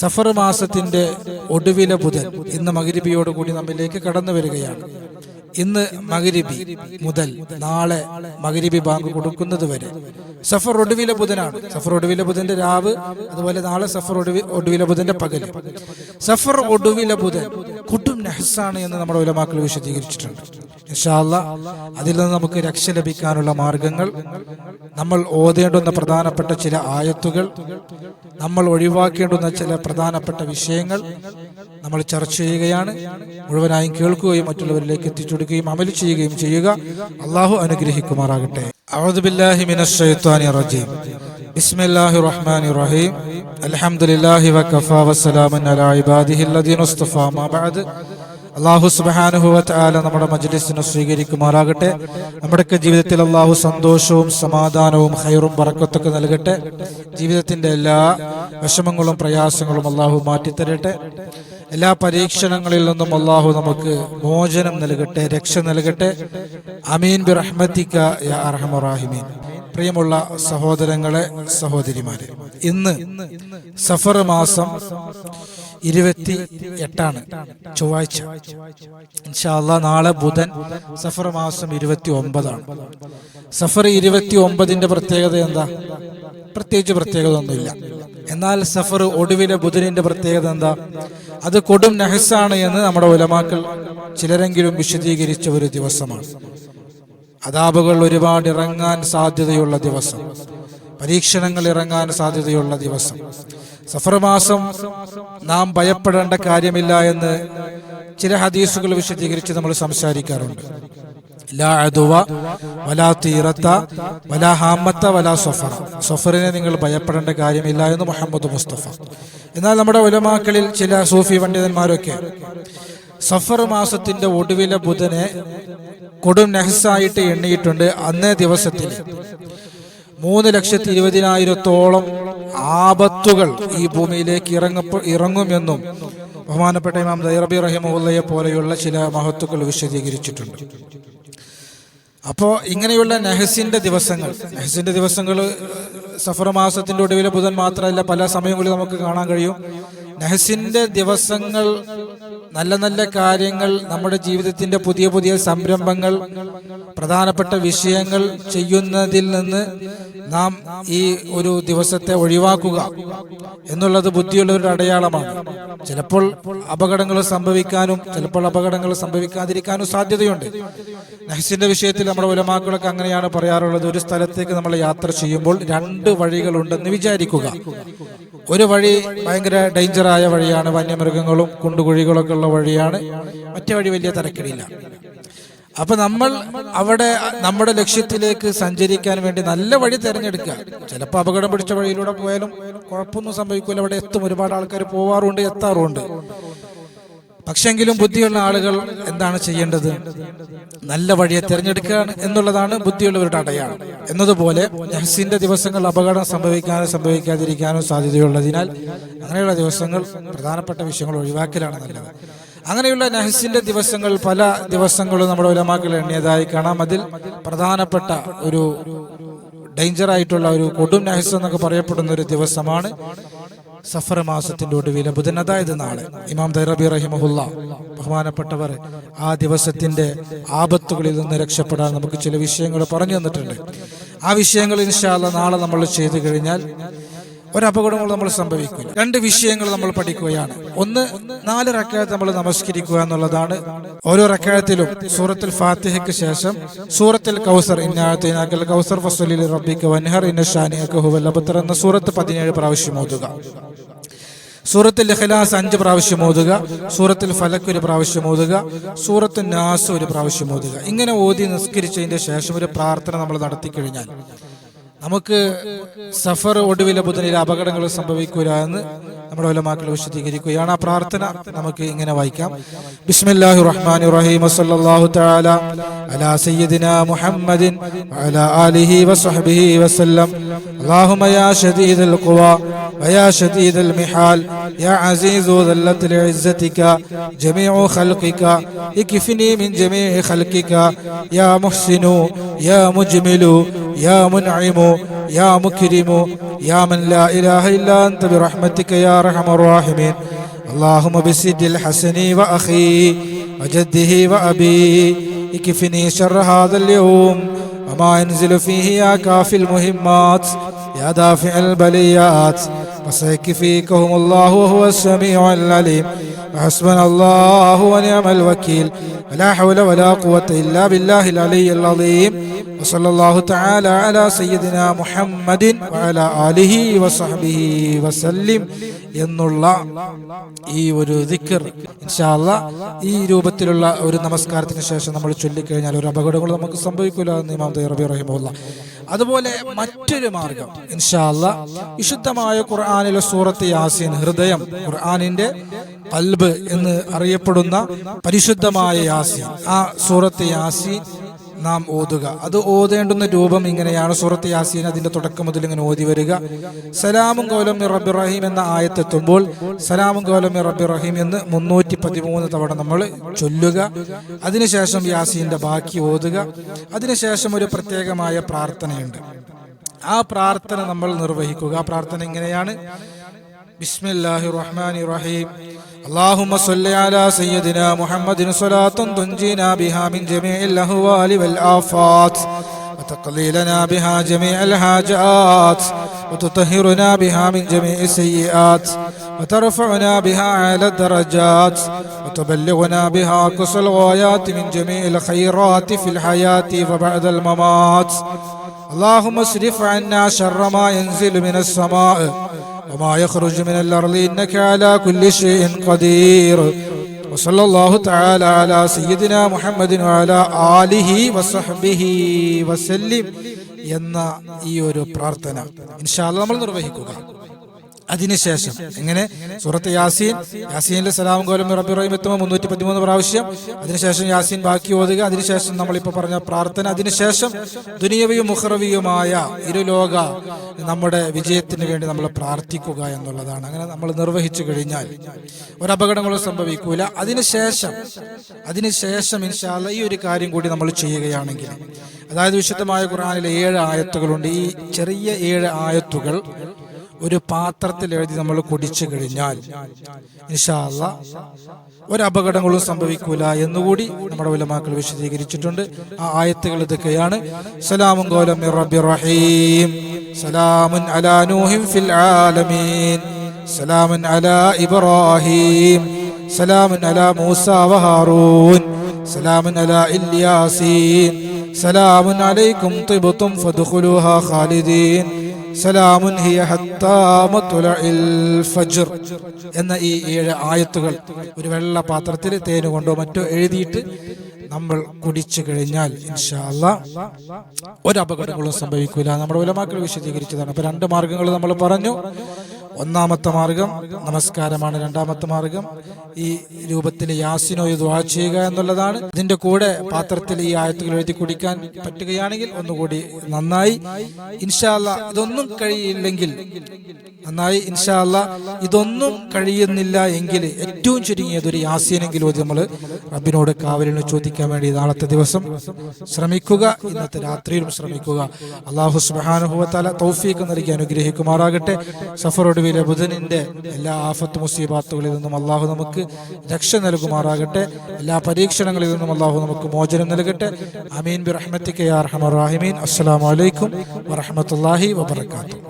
സഫർ മാസത്തിന്റെ ഒടുവിലെ ബുധൻ ഇന്ന് മകരിബിയോടുകൂടി നമ്മിലേക്ക് കടന്നു വരികയാണ്. ഇന്ന് മകരിബി മുതൽ നാളെ മകരിബി ബാങ്ക് കൊടുക്കുന്നത് വരെ. സഫർ ഒടുവിലെ ബുധനാണ്. സഫർ ഒടുവിലെ ബുധന്റെ രാവ് അതുപോലെ നാളെ സഫർ ഒടുവി ഒടുവിലെ ബുധന്റെ പകൽ സഫർ ഒടുവിലെ ബുധൻ കുട്ടും നെഹ്സാണ് എന്ന് നമ്മുടെ ഉലമാക്കൾ വിശദീകരിച്ചിട്ടുണ്ട്. ഇൻഷാല്ല അതിൽ നിന്ന് നമുക്ക് രക്ഷ ലഭിക്കാനുള്ള മാർഗങ്ങൾ നമ്മൾ ഓതേണ്ടുന്ന പ്രധാനപ്പെട്ട ചില ആയത്തുകൾ നമ്മൾ ഒഴിവാക്കേണ്ടുന്ന ചില പ്രധാനപ്പെട്ട വിഷയങ്ങൾ നമ്മൾ ചർച്ച ചെയ്യുകയാണ്. മുഴുവനായും കേൾക്കുകയും മറ്റുള്ളവരിലേക്ക് എത്തിച്ചു കൊടുക്കുകയും അമൽ ചെയ്യുകയും ചെയ്യുക. അള്ളാഹു അനുഗ്രഹിക്കുമാറാകട്ടെ. ബിസ്മില്ലാഹി റഹ്മാനി റഹീം. അലഹമുല്ലാഹി വക്കഫ വസ്സലാമൻ അലാ ഇബാദിഹി അല്ലദീന ഉസ്തഫ മാബാദ് അള്ളാഹു സുബാനുഭവത്താല നമ്മുടെ മജ്ലിസിനെ സ്വീകരിക്കുമാറാകട്ടെ. നമ്മുടെയൊക്കെ ജീവിതത്തിൽ അള്ളാഹു സന്തോഷവും സമാധാനവും ഹൈറും പറക്കത്തൊക്കെ നൽകട്ടെ. ജീവിതത്തിന്റെ എല്ലാ വിഷമങ്ങളും പ്രയാസങ്ങളും അള്ളാഹു മാറ്റിത്തരട്ടെ. എല്ലാ പരീക്ഷണങ്ങളിൽ നിന്നും അള്ളാഹു നമുക്ക് മോചനം നൽകട്ടെ രക്ഷ നൽകട്ടെ. അമീൻ ബി റഹ്മത്തിക്ക അർഹമുറാഹിമീൻ പ്രിയമുള്ള സഹോദരങ്ങളെ സഹോദരിമാരെ ഇന്ന് സഫർ മാസം ഇരുപത്തി എട്ടാണ് ചൊവ്വാഴ്ച. ഇൻഷാല്ല നാളെ ബുധൻ സഫർ മാസം ഇരുപത്തി ഒമ്പതാണ് സഫർ ഇരുപത്തി ഒമ്പതിന്റെ പ്രത്യേകത എന്താ? പ്രത്യേകിച്ച് പ്രത്യേകത ഒന്നുമില്ല. എന്നാൽ സഫർ ഒടുവിലെ ബുധനിന്റെ പ്രത്യേകത എന്താ? അത് കൊടും നഹസാണ് എന്ന് നമ്മുടെ ഉലമാക്കൾ ചിലരെങ്കിലും വിശദീകരിച്ച ഒരു ദിവസമാണ്. അതാപുകൾ ഒരുപാട് ഇറങ്ങാൻ സാധ്യതയുള്ള ദിവസം. പരീക്ഷണങ്ങൾ ഇറങ്ങാൻ സാധ്യതയുള്ള ദിവസം. സഫർ മാസം നാം ഭയപ്പെടേണ്ട കാര്യമില്ല എന്ന് ചില ഹദീസുകൾ വിശദീകരിച്ച് നമ്മൾ സംസാരിക്കാറുണ്ട്. സഫറിനെ നിങ്ങൾ ഭയപ്പെടേണ്ട കാര്യമില്ല എന്ന് മുഹമ്മദ് മുസ്തഫ. എന്നാൽ നമ്മുടെ ഉലമാക്കളിൽ ചില സൂഫി പണ്ഡിതന്മാരൊക്കെ സഫർ മാസത്തിന്റെ ഒടുവിലെ ബുധനെ കൊടും നെഹസായിട്ട് എണ്ണിയിട്ടുണ്ട് അന്നേ ദിവസത്തിൽ. മൂന്ന് ലക്ഷത്തി ഇരുപതിനായിരത്തോളം ആപത്തുകൾ ഈ ഭൂമിയിലേക്ക് ഇറങ്ങപ്പ ഇറങ്ങുമെന്നും ബഹുമാനപ്പെട്ട ഇമാം ദൈറബി റഹിമുള്ളയെ പോലെയുള്ള ചില മഹത്തുക്കൾ വിശദീകരിച്ചിട്ടുണ്ട്. അപ്പോ ഇങ്ങനെയുള്ള നെഹസിന്റെ ദിവസങ്ങൾ നെഹസിന്റെ ദിവസങ്ങൾ സഫർ മാസത്തിന്റെ ഒടുവിലെ ബുധൻ മാത്രമല്ല പല സമയങ്ങളിൽ നമുക്ക് കാണാൻ കഴിയും. നെഹസിന്റെ ദിവസങ്ങൾ നല്ല നല്ല കാര്യങ്ങൾ നമ്മുടെ ജീവിതത്തിന്റെ പുതിയ പുതിയ സംരംഭങ്ങൾ പ്രധാനപ്പെട്ട വിഷയങ്ങൾ ചെയ്യുന്നതിൽ നിന്ന് നാം ഈ ഒരു ദിവസത്തെ ഒഴിവാക്കുക എന്നുള്ളത് ബുദ്ധിയുള്ള ഒരു അടയാളമാണ്. ചിലപ്പോൾ അപകടങ്ങൾ സംഭവിക്കാനും ചിലപ്പോൾ അപകടങ്ങൾ സംഭവിക്കാതിരിക്കാനും സാധ്യതയുണ്ട്. നഹസിന്റെ വിഷയത്തിൽ നമ്മുടെ ഉലമാക്കളൊക്കെ അങ്ങനെയാണ് പറയാറുള്ളത്. ഒരു സ്ഥലത്തേക്ക് നമ്മൾ യാത്ര ചെയ്യുമ്പോൾ രണ്ട് വഴികളുണ്ടെന്ന് വിചാരിക്കുക. ഒരു വഴി ഭയങ്കര ഡേഞ്ചറായ വഴിയാണ് വന്യമൃഗങ്ങളും കുണ്ടുകുഴികളൊക്കെ ഉള്ള വഴിയാണ്. മറ്റേ വഴി വലിയ തിരക്കിടില്ല. അപ്പൊ നമ്മൾ അവിടെ നമ്മുടെ ലക്ഷ്യത്തിലേക്ക് സഞ്ചരിക്കാൻ വേണ്ടി നല്ല വഴി തിരഞ്ഞെടുക്കുക. ചിലപ്പോൾ അപകടം പിടിച്ച വഴിയിലൂടെ പോയാലും കുഴപ്പമൊന്നും സംഭവിക്കില്ല അവിടെ എത്തും. ഒരുപാട് ആൾക്കാർ പോവാറുണ്ട് എത്താറുണ്ട്. പക്ഷെങ്കിലും ബുദ്ധിയുള്ള ആളുകൾ എന്താണ് ചെയ്യേണ്ടത്? നല്ല വഴിയെ തിരഞ്ഞെടുക്കുകയാണ് എന്നുള്ളതാണ് ബുദ്ധിയുള്ളവരുടെ അടയാളം. എന്നതുപോലെ നഹസിന്റെ ദിവസങ്ങൾ അപകടം സംഭവിക്കാനോ സംഭവിക്കാതിരിക്കാനോ സാധ്യതയുള്ളതിനാൽ അങ്ങനെയുള്ള ദിവസങ്ങൾ പ്രധാനപ്പെട്ട വിഷയങ്ങൾ ഒഴിവാക്കലാണ് നല്ലത്. അങ്ങനെയുള്ള നഹസിന്റെ ദിവസങ്ങൾ പല ദിവസങ്ങളും നമ്മുടെ ഉലമാക്കൾ എണ്ണിയതായി കാണാം. അതിൽ പ്രധാനപ്പെട്ട ഒരു ഡേഞ്ചർ ആയിട്ടുള്ള ഒരു കൊടും നഹസ് എന്നൊക്കെ പറയപ്പെടുന്ന ഒരു ദിവസമാണ്. സഫർ മാസത്തിന്റെ ഒടുവിലെ ബുധൻ അതായത് നാളെ. ഇമാം ദൈറബി റഹിമഹുല്ല ബഹുമാനപ്പെട്ടവർ ആ ദിവസത്തിന്റെ ആപത്തുകളിൽ നിന്ന് രക്ഷപ്പെടാൻ നമുക്ക് ചില വിഷയങ്ങൾ പറഞ്ഞു തന്നിട്ടുണ്ട്. ആ വിഷയങ്ങൾ ഇൻഷാല്ല നാളെ നമ്മൾ ചെയ്തു കഴിഞ്ഞാൽ ഒരു ഒരപകടങ്ങൾ നമ്മൾ സംഭവിക്കില്ല. രണ്ട് വിഷയങ്ങൾ നമ്മൾ പഠിക്കുകയാണ്. ഒന്ന് നാല് റക്കായത്ത് നമ്മൾ നമസ്കരിക്കുക എന്നുള്ളതാണ്. ഓരോ റക്കായത്തിലും സൂറത്തിൽ ഫാത്തിഹയ്ക്ക് ശേഷം സൂറത്തിൽ കൗസർ ഇന്നാഴത്തിനാക്കൽ കൗസർ ഫസലിൽ റബ്ബിക്ക് വൻഹർ ഇന്നഷാനിയക്ക് ഹുവൽ അബത്തർ എന്ന സൂറത്ത് പതിനേഴ് പ്രാവശ്യം ഓതുക. സൂറത്തിൽ ഇഖ്ലാസ് അഞ്ച് പ്രാവശ്യം ഓതുക സൂറത്തിൽ ഫലക്ക് ഒരു പ്രാവശ്യം ഓതുക സൂറത്ത് നാസ് ഒരു പ്രാവശ്യം ഓതുക. ഇങ്ങനെ ഓതി നിസ്കരിച്ചതിന്റെ ശേഷം ഒരു പ്രാർത്ഥന നമ്മൾ നടത്തി കഴിഞ്ഞാൽ നമുക്ക് സഫർ ഒടുവിലെ ബുധനിൽ അപകടങ്ങൾ സംഭവിക്കൂല എന്ന് നമ്മുടെ ഉലമാക്കൾ വിശദീകരിക്കുകയാണ്. ആ പ്രാർത്ഥന നമുക്ക് ഇങ്ങനെ വായിക്കാം. ബിസ്മില്ലാഹി റഹ്മാനി റഹീം. സല്ലല്ലാഹു തആല അലാ സയ്യിദിന മുഹമ്മദിൻ വഅലാ ആലിഹി വസഹ്ബിഹി വസല്ലം. اللهم يا شديد القوى ويا شديد المحال يا عزيز ذلة لعزتك جميع خلقك اكفني من جميع خلقك يا محسن يا مجمل يا منعم يا مكرم يا من لا إله إلا أنت برحمتك يا أرحم الراحمين. اللهم بسد الحسن وأخي وجده وأبي اكفني شر هذا اليوم وما ينزل فيه يا كافي المهمات يا دافع البليات. فسيكفيكهم الله وهو السميع العليم. وحسبنا الله ونعم الوكيل ولا حول ولا قوة إلا بالله العلي العظيم وصلى الله تعالى على سيدنا محمد وعلى آله وصحبه وسلم എന്നുള്ള ഈ ഒരു ദിക്കർ ഇൻഷാല്ല ഈ രൂപത്തിലുള്ള ഒരു നമസ്കാരത്തിന് ശേഷം നമ്മൾ ചൊല്ലിക്കഴിഞ്ഞാൽ ഒരു അപകടങ്ങൾ നമുക്ക് സംഭവിക്കില്ല എന്ന് ഇമാം റബി റഹിമുല്ല അതുപോലെ മറ്റൊരു മാർഗം ഇൻഷാല്ല വിശുദ്ധമായ ഖുർആാനിലെ സൂറത്ത് യാസീൻ ഹൃദയം ഖുർആാനിന്റെ കൽബ് എന്ന് അറിയപ്പെടുന്ന പരിശുദ്ധമായ യാസി ആ സൂറത്ത് യാസി നാം ഓതുക. അത് ഓതേണ്ടുന്ന രൂപം ഇങ്ങനെയാണ്. സൂറത്ത് യാസീൻ അതിന്റെ തുടക്കം മുതൽ ഇങ്ങനെ ഓതി വരിക. സലാമും കോലം റബ്ബി റഹീം എന്ന ആയത്തെത്തുമ്പോൾ സലാമും കോലം റബ്ബി റഹീം എന്ന് മുന്നൂറ്റി പതിമൂന്ന് തവണ നമ്മൾ ചൊല്ലുക. അതിനുശേഷം യാസീന്റെ ബാക്കി ഓതുക. അതിനുശേഷം ഒരു പ്രത്യേകമായ പ്രാർത്ഥനയുണ്ട്. ആ പ്രാർത്ഥന നമ്മൾ നിർവഹിക്കുക. ആ പ്രാർത്ഥന ഇങ്ങനെയാണ്. ബിസ്മില്ലാഹി റഹ്മാനി റഹീം. اللهم صل على سيدنا محمد صلاة تنجينا بها من جميع الأهوال والآفات وتقضي لنا بها جميع الحاجات وتطهرنا بها من جميع السيئات وترفعنا بها على الدرجات وتبلغنا بها أقصى الغايات من جميع الخيرات في الحياة وبعد الممات. اللهم اصرف عنا شر ما ينزل من السماء وما يخرج من الأرض إنك على كل شيء قدير وصلى الله تعالى على سيدنا محمد وعلى آله وصحبه وسلم എന്ന ഈ ഒരു പ്രാർത്ഥന ഇൻഷാല്ല നമ്മൾ നിർവഹിക്കുക അതിനുശേഷം. എങ്ങനെ? സൂറത്ത് യാസീൻ. യാസീനിലെ സലാം കോലം റബ്ബി റഹീം എത്തുമ്പോൾ മുന്നൂറ്റി പതിമൂന്ന് പ്രാവശ്യം. അതിനുശേഷം യാസീൻ ബാക്കി ഓതുക. അതിനുശേഷം നമ്മളിപ്പോൾ പറഞ്ഞ പ്രാർത്ഥന. അതിനുശേഷം ദുനിയവിയും മുഹറവിയുമായ ഇരുലോക നമ്മുടെ വിജയത്തിന് വേണ്ടി നമ്മൾ പ്രാർത്ഥിക്കുക എന്നുള്ളതാണ്. അങ്ങനെ നമ്മൾ നിർവഹിച്ചു കഴിഞ്ഞാൽ ഒരു അപകടങ്ങളും സംഭവിക്കൂല. അതിനുശേഷം അതിനുശേഷം ഇൻഷാല്ല ഈ ഒരു കാര്യം കൂടി നമ്മൾ ചെയ്യുകയാണെങ്കിൽ അതായത് വിശുദ്ധമായ ഖുറാനിലെ ഏഴ് ആയത്തുകളുണ്ട്. ഈ ചെറിയ ഏഴ് ആയത്തുകൾ ഒരു പാത്രത്തിൽ എഴുതി നമ്മൾ കുടിച്ചു കഴിഞ്ഞാൽ ഇൻഷാല്ല ഒരു അപകടങ്ങളും സംഭവിക്കൂല എന്നുകൂടി നമ്മുടെ ഉലമാക്കൾ വിശദീകരിച്ചിട്ടുണ്ട്. ആ ആയത്തുകൾ ഇതൊക്കെയാണ്. സലാമുൻ കോലം റഹീം. സലാമുൻ അലാ നൂഹിം ഫിൽ ആലമീൻ. സലാമുൻ അലാ ഇബ്രാഹിം. സലാമുൻ അലാ മൂസ വഹാറൂൻ സലാമുൻ അലാ ഇല്യാസീൻ. സലാമുൻ അലൈക്കും തിബ്തും ഫദ്ഖുലൂഹാ ഖാലിദീൻ. സലാമുൻ ഹിയ ഫജ്ർ എന്ന ഈ ഏഴ് ആയത്തുകൾ ഒരു വെള്ള പാത്രത്തിൽ തേന് കൊണ്ടോ മറ്റോ എഴുതിയിട്ട് നമ്മൾ കുടിച്ചു കഴിഞ്ഞാൽ ഇൻഷാല്ല ഒരു അപകടങ്ങളും സംഭവിക്കില്ല നമ്മുടെ ഉലമാക്കൾ വിശദീകരിച്ചതാണ്. അപ്പൊ രണ്ട് മാർഗങ്ങൾ നമ്മൾ പറഞ്ഞു. ഒന്നാമത്തെ മാർഗം നമസ്കാരമാണ്. രണ്ടാമത്തെ മാർഗം ഈ രൂപത്തിൽ യാസിനോ ദ്വാ ചെയ്യുക എന്നുള്ളതാണ്. ഇതിന്റെ കൂടെ പാത്രത്തിൽ ഈ ആയത്തുകൾ എഴുതി കുടിക്കാൻ പറ്റുകയാണെങ്കിൽ ഒന്നുകൂടി നന്നായി. ഇൻഷാല്ല ഇതൊന്നും കഴിയില്ലെങ്കിൽ നന്നായി ഇൻഷാല്ല ഇതൊന്നും കഴിയുന്നില്ല എങ്കിൽ ഏറ്റവും ചുരുങ്ങിയത് ഒരു യാസീനെങ്കിലും അത് നമ്മൾ റബ്ബിനോട് കാവലിന് ചോദിക്കാൻ വേണ്ടി നാളത്തെ ദിവസം ശ്രമിക്കുക ഇന്നത്തെ രാത്രിയിലും ശ്രമിക്കുക. അള്ളാഹു സുബാനുഭവത്താല തൗഫീഖ് നൽകി അനുഗ്രഹിക്കുമാറാകട്ടെ. സഫർ ഒടുവിലെ ബുധനിന്റെ എല്ലാ ആഫത്ത് മുസീബാത്തുകളിൽ നിന്നും അള്ളാഹു നമുക്ക് രക്ഷ നൽകുമാറാകട്ടെ. എല്ലാ പരീക്ഷണങ്ങളിൽ നിന്നും അള്ളാഹു നമുക്ക് മോചനം നൽകട്ടെ. അമീൻ ബി റഹ്മത്തിക്ക് യാ അസ്സലാമു അലൈക്കും വറഹ്മത്തുള്ളാഹി വബറകാതുഹു.